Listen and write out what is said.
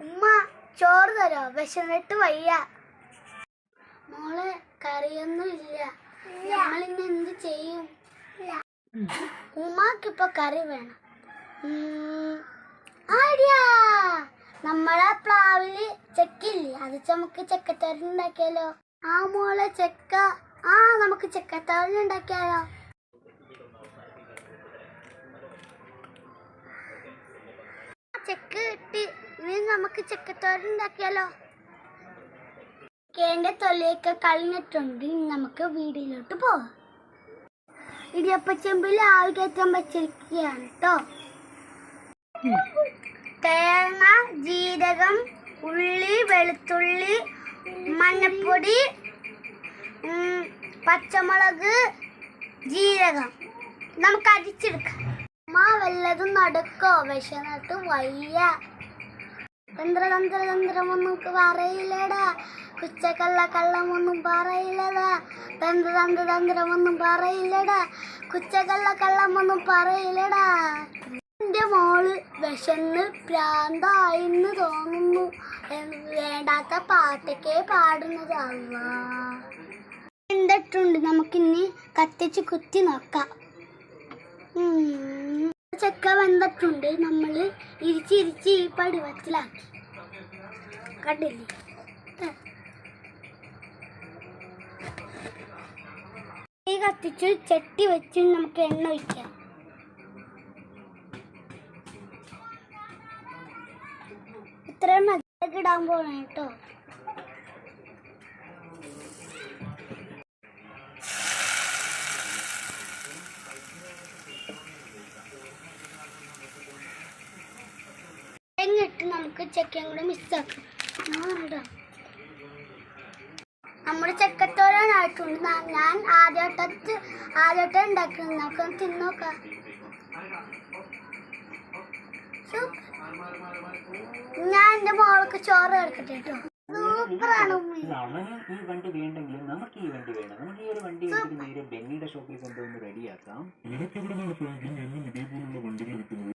ഉമ്മ ചോറ് തരോ? വിശന്നിട്ട് വയ്യ. മോളെ കറിയൊന്നും ഇല്ല. നമ്മൾ ഇന്ന് എന്ത് ചെയ്യും? ഉമ്മക്കിപ്പൊ കറി വേണം. ഉം, ആര്യാ? നമ്മളെ പ്ലാവിൽ ചെക്കില്ലേ അത് നമുക്ക് ചെക്കത്തോരൻ ഉണ്ടാക്കിയാലോ ആ മോളെ ചെക്ക. ആ നമുക്ക് ചെക്കത്തോരൻ ഉണ്ടാക്കിയാലോ ചെക്ക് കിട്ടി നമുക്ക് ചക്കത്തോരുണ്ടാക്കിയാലോ കേന്റെ തൊലിയൊക്കെ കളഞ്ഞിട്ടുണ്ട്. നമുക്ക് വീടിലോട്ട് പോവാം. ഇടിയപ്പച്ചെമ്പിൽ ആവി കയറ്റാൻ വച്ചിരിക്കുകയാണ് കേട്ടോ തേങ്ങ ജീരകം ഉള്ളി വെളുത്തുള്ളി മഞ്ഞപ്പൊടി പച്ചമുളക് ജീരകം. നമുക്ക് അരിച്ചെടുക്കാം. അമ്മ വല്ലതും നടക്കോ വിശന്നിട്ട് വയ്യ. തന്ത്ര തന്ത്ര തന്ത്രമൊന്നും പറയില്ലടാ. കുച്ചക്കള്ള കള്ളമൊന്നും പറയില്ലടാ. തന്ത്ര തന്ത്ര തന്ത്രമൊന്നും പറയില്ലടാ. കുച്ചക്കള്ള കള്ളമൊന്നും പറയില്ലടാ. എന്റെ മോൾ വിശന്ന് ഭ്രാന്തായിന്ന് തോന്നുന്നു. വേണ്ടാത്ത പാട്ടൊക്കെ പാടുന്നതാവ അല്ല എന്തിട്ടുണ്ട്? നമുക്കിനി കത്തിച്ച് കുത്തി നോക്കാം. ചക്ക വെന്തട്ടുണ്ട്. നമ്മൾ ഇരിച്ചിരിച്ച് ഈ പരുവത്തിലാക്കി കണ്ടില്ലേ. ഈ കത്തിച്ച് ചട്ടി വെച്ച് നമുക്ക് എണ്ണ ഒഴിക്കാം. ഇത്രയും മതിയൊക്കെ ഇടാൻ പോണേ കേട്ടോ. എന്നിട്ട് നമുക്ക് ചക്കയും കൂടെ മിസ്സാക്കാം നമ്മുടെ ചക്കത്തോരനായിട്ടുണ്ട് ആയിട്ടുണ്ട്. ഞാൻ ആദ്യമായിട്ട് ആദ്യമായിട്ട് ഉണ്ടാക്കുന്നത്. നമുക്ക് തിന്നോക്കാം സൂപ്പർ. ഞാൻ എന്റെ മോൾക്ക് ചോറ് എടുക്കട്ടെ കേട്ടോ. സൂപ്പറാണ് ഉമ്മി. അവന് ഈ വണ്ടി വേണ്ടെങ്കിലും നമുക്ക് ഈ വണ്ടി വേണം. നമുക്ക് ഈ ഒരു വണ്ടി നേരെ ബെന്നിയുടെ ഷോപ്പിൽ കൊണ്ടുവന്ന് റെഡിയാക്കാം ഇതേപോലുള്ള വണ്ടികൾ കിട്ടുന്നത്